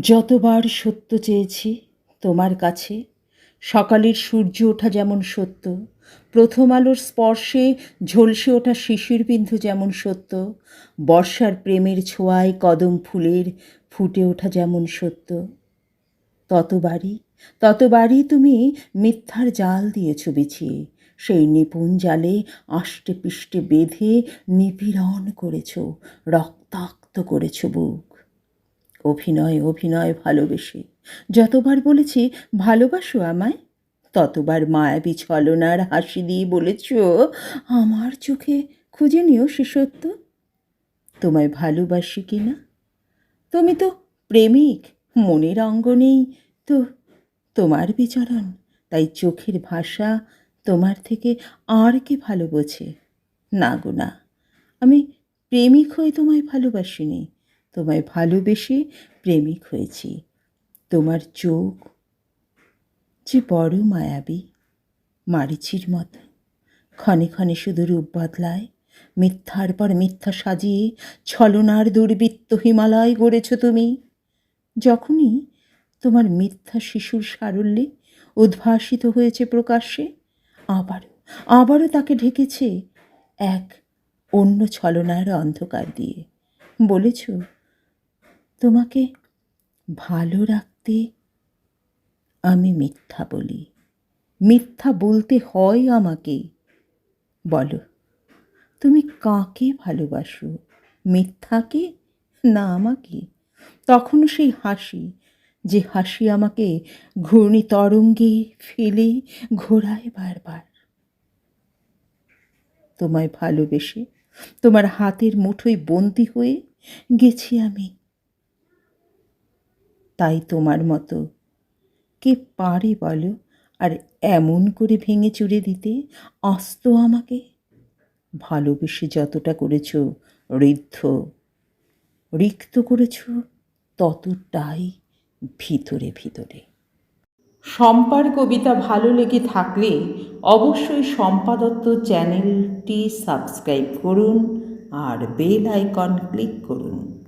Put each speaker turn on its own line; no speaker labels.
যতবার সত্য চেয়েছি তোমার কাছে, সকালের সূর্য ওঠা যেমন সত্য, প্রথম আলোর স্পর্শে ঝলসে ওঠা শিশির বিন্ধু যেমন সত্য, বর্ষার প্রেমের ছোঁয়ায় কদম ফুলের ফুটে ওঠা যেমন সত্য। ততবারই ততবারই তুমি মিথ্যার জাল দিয়েছ বিছিয়ে, সেই নিপুণ জালে আষ্টে পিষ্টে বেঁধে নিপীড়ন করেছ, রক্তাক্ত করেছ বুক। অভিনয় অভিনয় ভালোবেসে। যতবার বলেছি, ভালোবাসো আমায়, ততবার মায়াবী ছলনার হাসি দিয়ে বলেছ, আমার চোখে খুঁজে নিও সে সত্য। তোমায় ভালোবাসি কি না? তুমি তো প্রেমিক, মনের অঙ্গনেই তো, তোমার বিচরণ, তাই চোখের ভাষা তোমার থেকে আর কে ভালো বোঝে? না গো, না। আমি প্রেমিক হয়ে তোমায় ভালোবাসিনি। তোমায় ভালোবেসে প্রেমিক হয়েছি। তোমার চোখ যে বড় মায়াবী, মারিচির মতো। ক্ষণে ক্ষণে শুধু রূপ বদলায়, মিথ্যার পর মিথ্যা সাজিয়ে ছলনার দুর্বৃত্ত হিমালয় গড়েছ তুমি। যখনই তোমার মিথ্যা শিশুর সারল্যে উদ্ভাসিত হয়েছে প্রকাশ্যে, আবারও আবারও তাকে ঢেকেছে এক অন্য ছলনার অন্ধকার দিয়ে। বলেছ তোমাকে ভালো রাখতে আমি মিথ্যা বলি। মিথ্যা বলতে হয় আমাকে। বলো, তুমি কাকে ভালোবাসো? মিথ্যাকে না আমাকে? তখনও সেই হাসি, যে হাসি আমাকে ঘূর্ণি তরঙ্গে ফেলে ঘোরায় বারবার। তোমায় ভালোবেসে তোমার হাতের মুঠোয় বন্দি হয়ে গেছি আমি। তাই তোমার মতো। কে পারে বলো? আর এমন করে ভেঙে চুরে দিতে আস্ত আমাকে? ভালোবেসে যতটা করেছ, ঋদ্ধ। রিক্ত করেছ, ততটাই ভিতরে ভিতরে। শম্পার কবিতা ভালো লেগে থাকলে অবশ্যই শম্পা দত্ত চ্যানেলটি সাবস্ক্রাইব করুন আর বেল আইকন ক্লিক করুন।